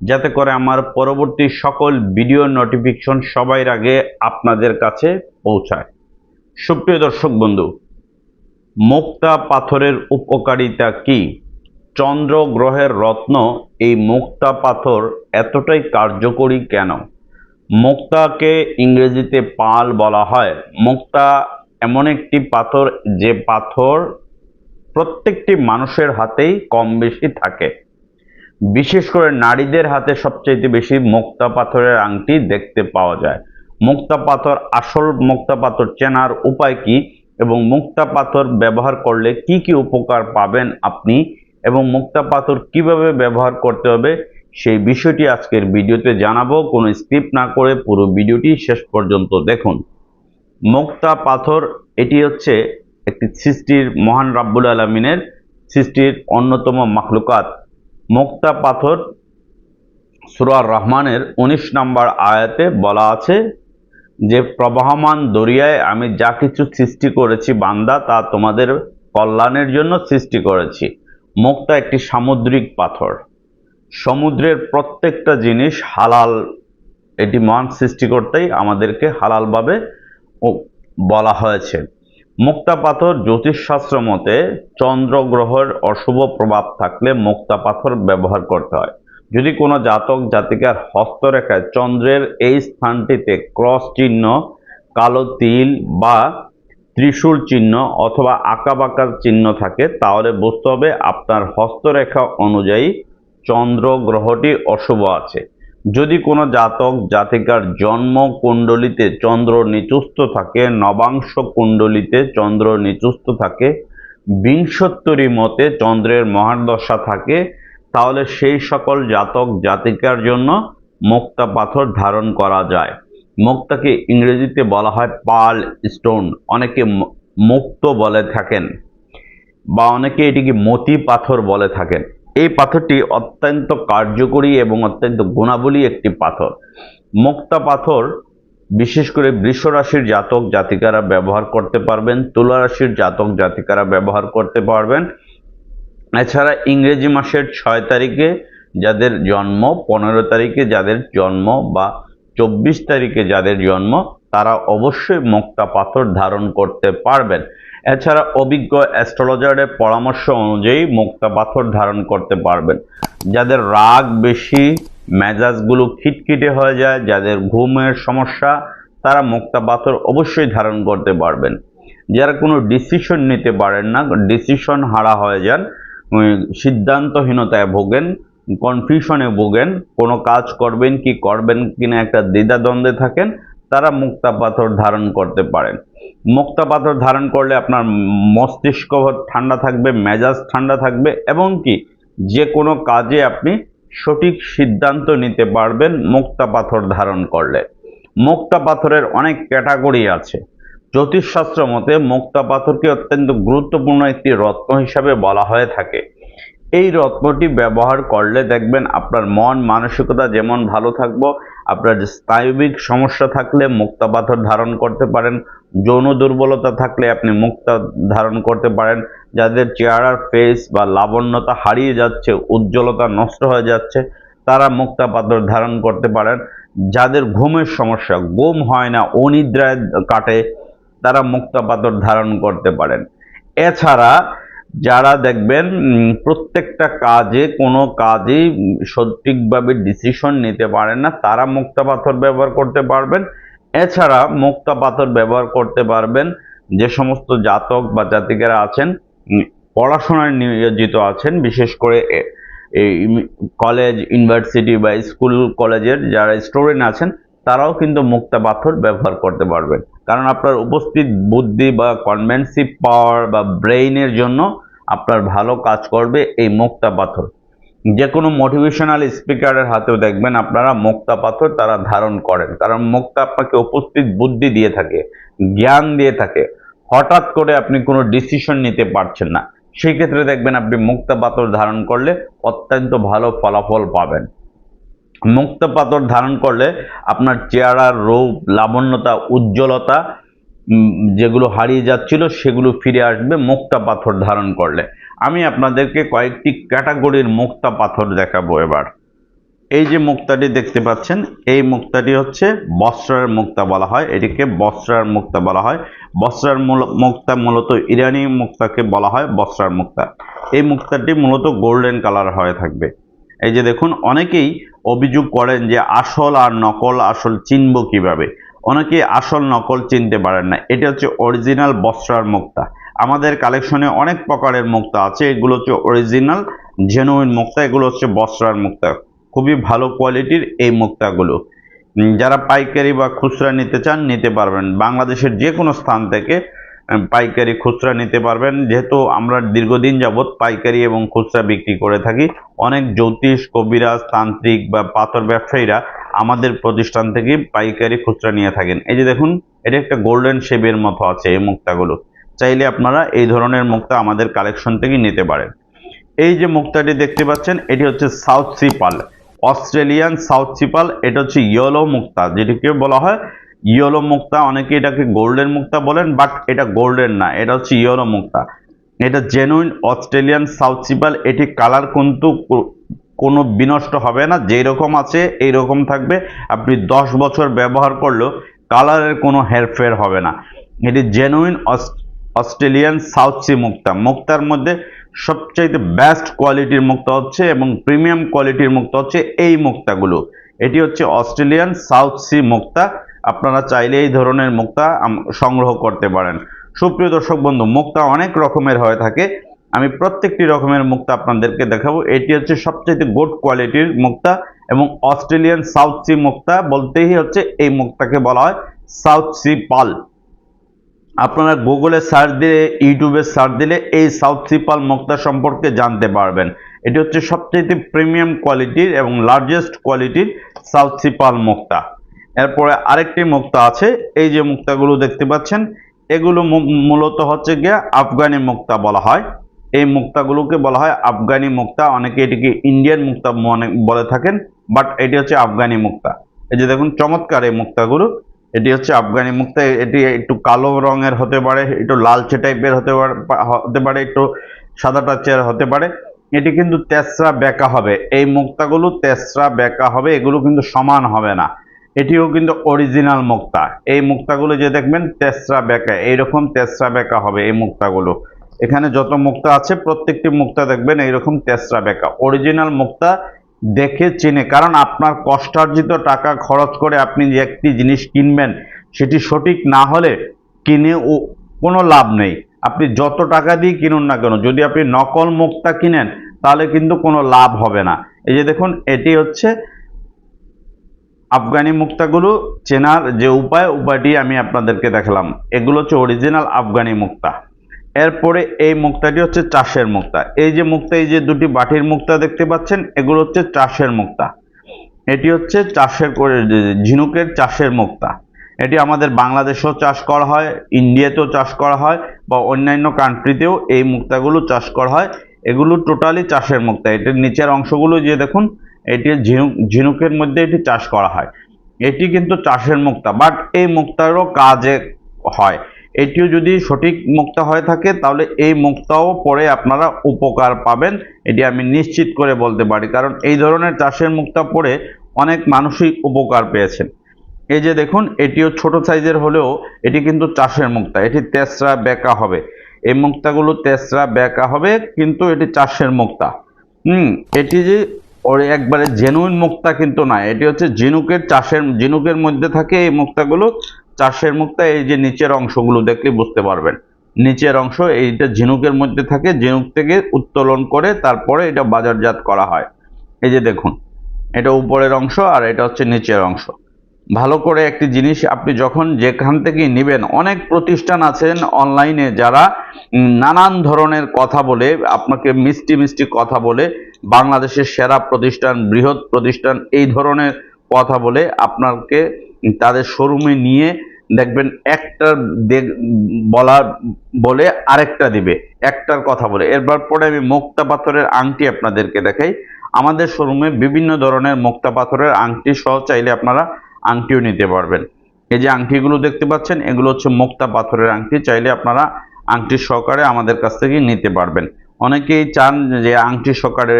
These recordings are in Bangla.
যাতে করে আমার পরবর্তী সকল ভিডিও নোটিফিকেশন সবার আগে আপনাদের কাছে পৌঁছায়। সুপ্রিয় দর্শক বন্ধু, মুক্তা পাথরের উপকারিতা কি? চন্দ্র গ্রহের রত্ন এই মুক্তা পাথর এতটাই কার্যকরী কেন? মুক্তাকে ইংরেজিতে পাল বলা হয়। মুক্তা এমন একটি পাথর যে পাথর প্রত্যেকটি মানুষের হাতেই কম বেশি থাকে। বিশেষ করে নারীদের হাতে সবচেয়ে বেশি মুক্তা পাথরের আংটি দেখতে পাওয়া যায়। মুক্তা পাথর, আসল মুক্তা পাথর চেনার উপায় কি এবং মুক্তা পাথর ব্যবহার করলে কি কি উপকার পাবেন আপনি এবং মুক্তা পাথর কীভাবে ব্যবহার করতে হবে সেই বিষয়টি আজকের ভিডিওতে জানাব। কোনো স্কিপ না করে পুরো ভিডিওটি শেষ পর্যন্ত দেখুন। মুক্তা পাথর, এটি হচ্ছে একটি সৃষ্টির মহান রাব্বুল আলমিনের সৃষ্টির অন্যতম মাখলুকাত। মুক্তা পাথর সুরার রহমানের ১৯ নম্বর আয়াতে বলা আছে যে, প্রবাহমান দরিয়ায় আমি যা কিছু সৃষ্টি করেছি বান্দা, তা তোমাদের কল্যাণের জন্য সৃষ্টি করেছি। মুক্তা একটি সামুদ্রিক পাথর। সমুদ্রের প্রত্যেকটা জিনিস হালাল, এটি মহান সৃষ্টিকর্তাই আমাদেরকে হালালভাবে বলা হয়েছে। মুক্তা পাথর জ্যোতিষশাস্ত্র মতে চন্দ্র গ্রহের অশুভ প্রভাব থাকলে মুক্তা পাথর ব্যবহার করতে হয়। যদি কোনো জাতক জাতিকার হস্তরেখায় চন্দ্রের এই স্থানটিতে ক্রস চিহ্ন, কালো তিল বা ত্রিশূল চিহ্ন অথবা আঁকাবাঁকার চিহ্ন থাকে, তাহলে বুঝতে হবে আপনার হস্তরেখা অনুযায়ী চন্দ্র গ্রহটি অশুভ আছে। যদি কোনো জাতক, জাতিকার জন্ম কুণ্ডলিতে চন্দ্র নিচুস্থ থাকে, নবাংশ কুণ্ডলিতে চন্দ্র নিচুস্থ থাকে, বিংশোত্তরী মতে চন্দ্রের মহাদশা থাকে, তাহলে সেই সকল জাতক, জাতিকার জন্য মুক্তা পাথর ধারণ করা যায়। মুক্তাকে ইংরেজিতে বলা হয় পাল স্টোন। অনেকে মুক্ত বলে থাকেন বা অনেকে এটিকে মতি পাথর বলে থাকেন। এই পাথরটি অত্যন্ত কার্যকরী এবং অত্যন্ত গুণাবলী একটি পাথর। মুক্তা পাথর, বিশেষ করে বৃষ রাশির জাতক জাতিকারা ব্যবহার করতে পারবেন তুলা রাশির জাতক জাতিকারা ব্যবহার করতে পারবেন। এছাড়া ইংরেজি মাসের ছয় তারিখে যাদের জন্ম, পনেরো তারিখে যাদের জন্ম বা চব্বিশ তারিখে যাদের জন্ম, তারা অবশ্যই মুক্তা পাথর ধারণ করতে পারবেন। এছাড়া অভিজ্ঞ অ্যাস্ট্রোলজারের পরামর্শ অনুযায়ী মুক্তা পাথর ধারণ করতে পারবেন। যাদের রাগ বেশি, মেজাজগুলো খিটখিটে হয়ে যায়, যাদের ঘুমের সমস্যা, তারা মুক্তা পাথর অবশ্যই ধারণ করতে পারবেন। যারা কোনো ডিসিশন নিতে পারেন না ডিসিশন হারা হয়ে যান সিদ্ধান্তহীনতায় ভোগেন কনফিউশনে ভোগেন, কোনো কাজ করবেন কি করবেন কিনা একটা দ্বিধাদ্বন্দ্বে থাকেন, তারা মুক্তা পাথর ধারণ করতে পারেন। মুক্তা পাথর ধারণ করলে আপনার মস্তিষ্ক ঠান্ডা থাকবে, মেজাজ ঠান্ডা থাকবে এবং কি যে কোনো কাজে আপনি সঠিক সিদ্ধান্ত নিতে পারবেন মুক্তা পাথর ধারণ করলে। মুক্তা পাথরের অনেক ক্যাটাগরি আছে। জ্যোতিষশাস্ত্র মতে মুক্তা পাথরকে অত্যন্ত গুরুত্বপূর্ণ একটি রত্ন হিসাবে বলা হয়ে থাকে। এই রত্নটি ব্যবহার করলে দেখবেন আপনার মন মানসিকতা যেমন ভালো থাকব, আপনার স্নায়বিক সমস্যা থাকলে মুক্তা পাথর ধারণ করতে পারেন যৌন দুর্বলতা থাকলে আপনি মুক্তা ধারণ করতে পারেন। যাদের চেহারার ফেস বা লাবণ্যতা হারিয়ে যাচ্ছে উজ্জ্বলতা নষ্ট হয়ে যাচ্ছে তারা মুক্তা পাথর ধারণ করতে পারেন। যাদের ঘুমের সমস্যা ঘুম হয় না অনিদ্রায় কাটে তারা মুক্তা পাথর ধারণ করতে পারেন। এছাড়া যারা দেখবেন প্রত্যেকটা কাজে কোনো উম, সঠিকভাবে ডিসিশন নিতে পারেন না তারা মুক্তা পাথর ব্যবহার করতে পারবেন। এছাড়া মুক্তা পাথর ব্যবহার করতে পারবেন। যে সমস্ত জাতক বা জাতিকারা আছেন পড়াশোনায় নিয়োজিত আছেন, বিশেষ করে এই কলেজ ইউনিভার্সিটি বা স্কুল কলেজের যারা স্টুডেন্ট আছেন, তারাও কিন্তু মুক্তা পাথর ব্যবহার করতে পারবেন। কারণ আপনার উপস্থিত বুদ্ধি বা কনভেন্সিভ পাওয়ার বা ব্রেইনের জন্য আপনার ভালো কাজ করবে এই মুক্তা পাথর। যে কোনো মোটিভেশনাল স্পিকারের হাতেও দেখবেন আপনারা মুক্তা পাথর তারা ধারণ করেন। কারণ মুক্তা আপনাকে উপস্থিত বুদ্ধি দিয়ে থাকে, জ্ঞান দিয়ে থাকে। হঠাৎ করে আপনি কোনো ডিসিশন নিতে পারছেন না। সেই ক্ষেত্রে দেখবেন আপনি মুক্তা পাথর ধারণ করলে অত্যন্ত ভালো ফলাফল পাবেন। মুক্তা পাথর ধারণ করলে আপনার চেহারার রূপ, লাবণ্যতা, উজ্জ্বলতা যেগুলো হারিয়ে যাচ্ছিল সেগুলো ফিরে আসবে মুক্তা পাথর ধারণ করলে। আমি আপনাদেরকে কয়েকটি ক্যাটাগরির মুক্তা পাথর দেখাবো এবার। এই যে মুক্তাটি দেখতে পাচ্ছেন, এই মুক্তাটি হচ্ছে বস্ত্রার মুক্তা বলা হয়। এটিকে বস্ত্রার মুক্তা বলা হয়। বস্ত্রার মুক্তা মূলত ইরানি মুক্তাকে বলা হয়, বস্ত্রার মুক্তা। এই মুক্তাটি মূলত গোল্ডেন কালার হয়ে থাকবে। এই যে দেখুন, অনেকেই অভিযোগ করেন যে আসল আর নকল আসল চিনব কীভাবে? অনেকে আসল নকল চিনতে পারেন না। এটা হচ্ছে অরিজিনাল বস্ত্রার মুক্তা। আমাদের কালেকশনে অনেক প্রকারের মুক্তা আছে। এগুলো হচ্ছে অরিজিনাল জেনুইন মুক্তা, এগুলো হচ্ছে বস্ত্রার মুক্তা। খুবই ভালো কোয়ালিটির এই মুক্তাগুলো। যারা পাইকারি বা খুচরা নিতে চান, নিতে পারবেন। বাংলাদেশের যে কোনো স্থান থেকে পাইকারি, খুচরা নিতে পারবেন। যেহেতু আমরা দীর্ঘদিন যাবৎ পাইকারি এবং খুচরা বিক্রি করে থাকি, অনেক জ্যোতিষ, কবিরাজ, তান্ত্রিক বা পাথর ব্যবসায়ীরা আমাদের প্রতিষ্ঠান থেকে পাইকারি, খুচরা নিয়ে থাকেন। এই যে দেখুন, এটা একটা গোল্ডেন শেপের মতো আছে এই মুক্তাগুলো। চাইলে আপনারা এই ধরনের মুক্তা আমাদের কালেকশন থেকে নিতে পারেন। এই যে মুক্তাটি দেখতে পাচ্ছেন, এটি হচ্ছে south sea pearl, Australian south sea pearl, এটা হচ্ছে ইয়েলো মুক্তা, যেটিকে বলা হয় ইয়েলো মুক্তা। অনেকে এটাকে গোল্ডেন মুক্তা বলেন, বাট এটা গোল্ডেন না, এটা হচ্ছে ইয়েলো মুক্তা। এটা জেনুইন অস্ট্রেলিয়ান সাউথ সিপাল, এটি কালার কিন্তু কোনো বিনষ্ট হবে না যেই রকম আছে এই রকম থাকবে। আপনি দশ বছর ব্যবহার করলেও কালারের কোনো হেরফের হবে না। এটি জেনুইন অস্ট্রেলিয়ান সাউথ সি মুক্তা। মুক্তার মধ্যে সবচাইতে বেস্ট কোয়ালিটির মুক্তা হচ্ছে এবং প্রিমিয়াম কোয়ালিটির মুক্তা হচ্ছে এই মুক্তাগুলো। এটি হচ্ছে অস্ট্রেলিয়ান সাউথ সি মুক্তা। আপনারা চাইলে এই ধরনের মুক্তা সংগ্রহ করতে পারেন। সুপ্রিয় দর্শক বন্ধু, মুক্তা অনেক রকমের হয়ে থাকে। আমি প্রত্যেকটি রকমের মুক্তা আপনাদেরকে দেখাবো। এটি হচ্ছে সবচেয়ে গুড কোয়ালিটির মুক্তা এবং অস্ট্রেলিয়ান সাউথ সি মুক্তা বলতেই হচ্ছে এই মুক্তাকে বলা হয় সাউথ সি পাল। আপনারা গুগলে সার্চ দিলে ইউটিউবে সার্চ দিলে এই সাউথ সিপাল মুক্তা সম্পর্কে জানতে পারবেন। এটি হচ্ছে সবচেয়ে প্রিমিয়াম কোয়ালিটির এবং লার্জেস্ট কোয়ালিটির সাউথ সিপাল মুক্তা এরপরে আরেকটি মুক্তা আছে, এই যে মুক্তাগুলো দেখতে পাচ্ছেন, এগুলো মূলত হচ্ছে গিয়ে আফগানি মুক্তা বলা হয়। এই মুক্তাগুলোকে বলা হয় আফগানি মুক্তা অনেকে এটিকে ইন্ডিয়ান মুক্তা বলে থাকেন বাট এটি হচ্ছে আফগানি মুক্তা এই যে দেখুন, চমৎকার এই মুক্তাগুলো এটি হচ্ছে আফগানি মুক্তা, এটি একটু কালো রঙের হতে পারে, একটু লালচে টাইপের হতে পারে হতে পারে, একটু সাদা টাচের হতে পারে। এটি কিন্তু তেসরা বেঁকা হবে। এই মুক্তাগুলো তেসরা বেঁকা হবে, এগুলো কিন্তু সমান হবে না। এটিও কিন্তু অরিজিনাল মুক্তা। এই মুক্তাগুলো যে দেখবেন, তেসরা বেঁকা এইরকম তেসরা বেঁকা হবে এই মুক্তাগুলো। এখানে যত মুক্তা আছে, প্রত্যেকটি মুক্তা দেখবেন, এইরকম তেসরা বেঁকা অরিজিনাল মুক্তা দেখে চিনে। কারণ আপনার কষ্টার্জিত টাকা খরচ করে আপনি যে একটি জিনিস কিনবেন, সেটি সঠিক না হলে কিনে ও কোনো লাভ নেই। আপনি যত টাকা দিয়ে কিনুন না কেন, যদি আপনি নকল মুক্তা কিনেন, তাহলে কিন্তু কোনো লাভ হবে না। এই যে দেখুন, এটি হচ্ছে আফগানি মুক্তাগুলো চেনার যে উপায়, উপায়টি আমি আপনাদেরকে দেখালাম। এগুলো হচ্ছে অরিজিনাল আফগানি মুক্তা। এরপরে এই মুক্তাটি হচ্ছে চাষের মুক্তা। এই যে মুক্তা, এই যে দুটি বাটির মুক্তা দেখতে পাচ্ছেন, এগুলো হচ্ছে চাষের মুক্তা। এটি হচ্ছে চাষের করে ঝিনুকের চাষের মুক্তা। এটি আমাদের বাংলাদেশেও চাষ করা হয়, ইন্ডিয়াতেও চাষ করা হয়, বা অন্যান্য কান্ট্রিতেও এই মুক্তাগুলো চাষ করা হয়। এগুলো টোটালি চাষের মুক্তা। এটির নিচের অংশগুলো যে দেখুন এটি ঝিনুক, ঝিনুকের মধ্যে এটি চাষ করা হয়। এটি কিন্তু চাষের মুক্তা বাট এই মুক্তারও কাজে হয়। এটিও যদি সঠিক মুক্তা হয়ে থাকে, তাহলে এই মুক্তাও পরে আপনারা উপকার পাবেন। এটি আমি নিশ্চিত করে বলতে পারি, কারণ এই ধরনের চাষের মুক্তা পরে অনেক মানুষই উপকার পেয়েছেন। এই যে দেখুন, এটিও ছোট সাইজের হলেও এটি কিন্তু চাষের মুক্তা, এটি তেসরা বেঁকা হবে। এই মুক্তাগুলো তেসরা বেঁকা হবে, কিন্তু এটি চাষের মুক্তা। হুম, এটি যে ওর একবারে জেনুইন মুক্তা কিন্তু না, এটি হচ্ছে ঝিনুকের চাষের ঝিনুকের মধ্যে থাকে এই মুক্তাগুলো। চাষের মুক্তা, এই যে নিচের অংশগুলো দেখলে বুঝতে পারবেন। নিচের অংশ, এইটা ঝিনুকের মধ্যে থাকে, ঝিনুক থেকে উত্তোলন করে তারপরে এটা বাজারজাত করা হয়। এই যে দেখুন, এটা উপরের অংশ আর এটা হচ্ছে নিচের অংশ। ভালো করে একটি জিনিস, আপনি যখন যেখান থেকে নেবেন, অনেক প্রতিষ্ঠান আছেন অনলাইনে যারা নানান ধরনের কথা বলে, আপনাকে মিষ্টি মিষ্টি কথা বলে, বাংলাদেশের সেরা প্রতিষ্ঠান, বৃহৎ প্রতিষ্ঠান, এই ধরনের কথা বলে, আপনাকে তাদের শোরুমে নিয়ে দেখবেন একটা বলার বলে আরেকটা দিবে, একটার কথা বলে। এরপর পরে আমি মুক্তা পাথরের আংটি আপনাদেরকে দেখাই। আমাদের শোরুমে বিভিন্ন ধরনের মুক্তা পাথরের আংটি সহ চাইলে আপনারা আংটিও নিতে পারবেন। এই যে আংটিগুলো দেখতে পাচ্ছেন, এগুলো হচ্ছে মুক্তা পাথরের আংটি, চাইলে আপনারা আংটি সহকারে আমাদের কাছ থেকে নিতে পারবেন। অনেকেই চান যে আংটি সহকারে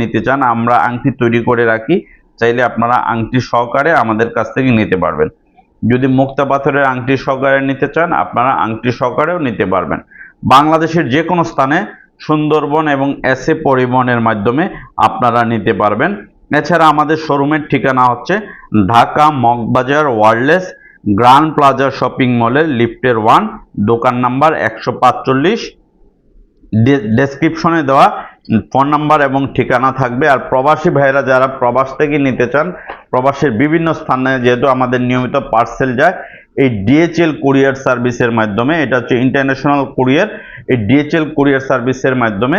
নিতে চান, আমরা আংটি তৈরি করে রাখি। চাইলে আপনারা আংটি সহকারে আমাদের কাছ থেকে নিতে পারবেন। যদি মুক্তা পাথরের আংটি সহকারে নিতে চান, আপনারা আংটি সহকারেও নিতে পারবেন। বাংলাদেশের যে কোনো স্থানে সুন্দরবন এবং এসএ পরিবহনের মাধ্যমে আপনারা নিতে পারবেন। এছাড়া আমাদের শোরুমের ঠিকানা হচ্ছে Dhaka Moghbazar wireless grand plaza shopping মলের লিফটের ওয়ান, দোকান নাম্বার একশো পাঁচচল্লিশ। ডেসক্রিপশনে দেওয়া ফোন নাম্বার এবং ঠিকানা থাকবে। আর প্রবাসী ভাইরা যারা প্রবাস থেকে নিতে চান, প্রবাসের বিভিন্ন স্থানে যেহেতু আমাদের নিয়মিত পার্সেল যায়, এই ডিএচএল কুরিয়ার সার্ভিসের মাধ্যমে, এটা হচ্ছে ইন্টারন্যাশনাল কুরিয়ার এই ডিএচএল কুরিয়ার সার্ভিসের মাধ্যমে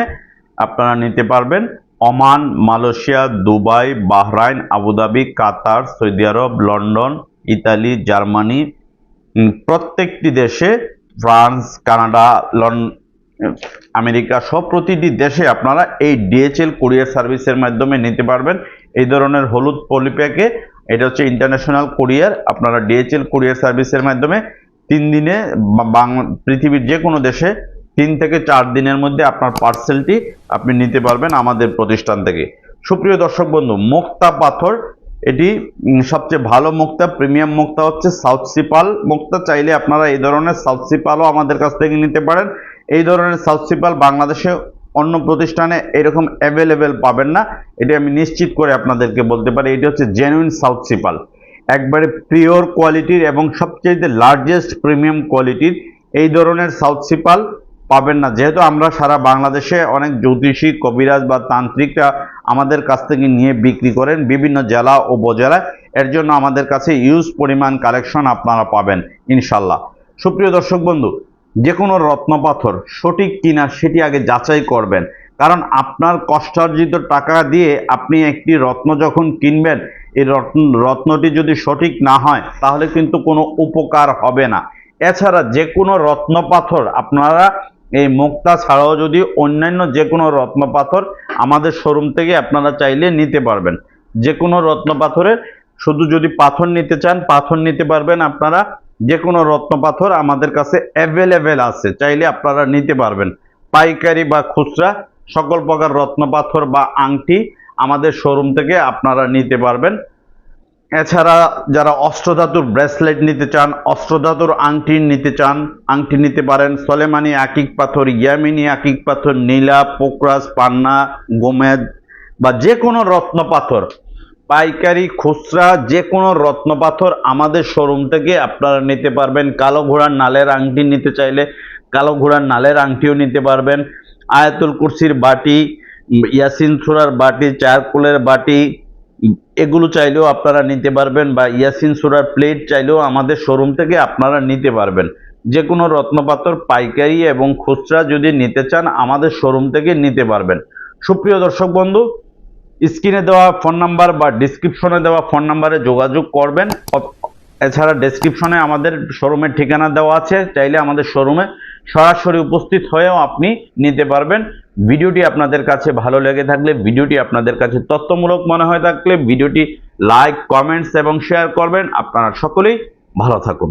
আপনারা নিতে পারবেন। Oman, Malaysia, Dubai, Bahrain, Abu Dhabi, Qatar, Saudi Arab, London, Italy, Germany প্রত্যেকটি দেশে, ফ্রান্স, কানাডা, লন আমেরিকা সব প্রতিটি দেশে আপনারা এই ডিএচএল কুরিয়ার সার্ভিসের মাধ্যমে নিতে পারবেন। এই ধরনের হলুদ পলিপ্যাকে, এটা হচ্ছে ইন্টারন্যাশনাল কুরিয়ার আপনারা ডিএচএল কুরিয়ার সার্ভিসের মাধ্যমে তিন দিনে পৃথিবীর যে কোনো দেশে তিন থেকে চার দিনের মধ্যে আপনার পার্সেলটি আপনি নিতে পারবেন আমাদের প্রতিষ্ঠান থেকে। সুপ্রিয় দর্শক বন্ধু, মুক্তা পাথর, এটি সবচেয়ে ভালো মুক্তা, প্রিমিয়াম মুক্তা হচ্ছে সাউথ সিপাল মুক্তা। চাইলে আপনারা এই ধরনের সাউথ সিপালও আমাদের কাছ থেকে নিতে পারেন। এই ধরনের সাউথ সিপাল বাংলাদেশে অন্য প্রতিষ্ঠানে এরকম অ্যাভেলেবেল পাবেন না। এটি আমি নিশ্চিত করে আপনাদেরকে বলতে পারি, এটি হচ্ছে জেনুইন সাউথ সিপাল। একবারে পিওর কোয়ালিটির এবং সবচেয়ে লার্জেস্ট প্রিমিয়াম কোয়ালিটির এই ধরনের সাউথ সিপাল পাবেন না। যেহেতু আমরা সারা বাংলাদেশে অনেক জ্যোতিষী, কবিরাজ বা তান্ত্রিকরা আমাদের কাছ থেকে নিয়ে বিক্রি করেন বিভিন্ন জেলা ও উপজেলায়। এর জন্য আমাদের কাছে ইউজ পরিমাণ কালেকশন আপনারা পাবেন ইনশাল্লাহ সুপ্রিয় দর্শক বন্ধু যে কোনো রত্নপাথর সঠিক কিনা সেটি আগে যাচাই করবেন। কারণ আপনার কষ্টার্জিত টাকা দিয়ে আপনি একটি রত্ন যখন কিনবেন, এই রত্ন, রত্নটি যদি সঠিক না হয়, তাহলে কিন্তু কোনো উপকার হবে না। এছাড়া যে কোনো রত্নপাথর আপনারা এই মুক্তা ছাড়াও যদি অন্যান্য যে কোনো রত্নপাথর আমাদের শোরুম থেকে আপনারা চাইলে নিতে পারবেন। যে কোনো রত্নপাথরের, শুধু যদি পাথর নিতে চান, পাথর নিতে পারবেন আপনারা। যে কোনো রত্নপাথর আমাদের কাছে অ্যাভেলেবেল আছে, চাইলে আপনারা নিতে পারবেন। পাইকারি বা খুচরা, সকল প্রকার রত্নপাথর বা আংটি আমাদের শোরুম থেকে আপনারা নিতে পারবেন। এছাড়া যারা অষ্টধাতুর ব্রেসলেট নিতে চান, অষ্টধাতুর আংটি নিতে চান, আংটি নিতে পারেন সলেমানি আকিক পাথর ইয়ামিনী আকিক পাথর, নীলা, পোকরাজ, পান্না গোমেদ বা যে কোনো রত্ন পাথর পাইকারি, খুচরা যে কোনো রত্ন পাথর আমাদের শোরুম থেকে আপনারা নিতে পারবেন। কালো ঘোড়ার নালের আংটি নিতে চাইলে কালো ঘোড়ার নালের আংটিও নিতে পারবেন। আয়াতুল কুরসির বাটি, ইয়াসিন সুরার বাটি, চারকোলের বাটি, এগুলো চাইলেও আপনারা নিতে পারবেন বা ইয়াসিন সুরার প্লেট চাইলেও আমাদের শোরুম থেকে আপনারা নিতে পারবেন। যে কোনো রত্নপাথর, পাইকারি এবং খুচরা যদি নিতে চান, আমাদের শোরুম থেকে নিতে পারবেন। সুপ্রিয় দর্শক বন্ধু স্ক্রিনে দেওয়া ফোন নাম্বার বা ডিসক্রিপশনে দেওয়া ফোন নাম্বারে যোগাযোগ করবেন। এছাড়া ডেসক্রিপশনে আমাদের শোরুমের ঠিকানা দেওয়া আছে। চাইলে আমাদের শোরুমে সরাসরি উপস্থিত হয়েও আপনি নিতে পারবেন। ভিডিওটি আপনাদের কাছে ভালো লেগে থাকলে ভিডিওটি আপনাদের কাছে তথ্যমূলক মনে হয়ে থাকলে ভিডিওটি লাইক কমেন্টস এবং শেয়ার করবেন। আপনারা সকলেই ভালো থাকুন।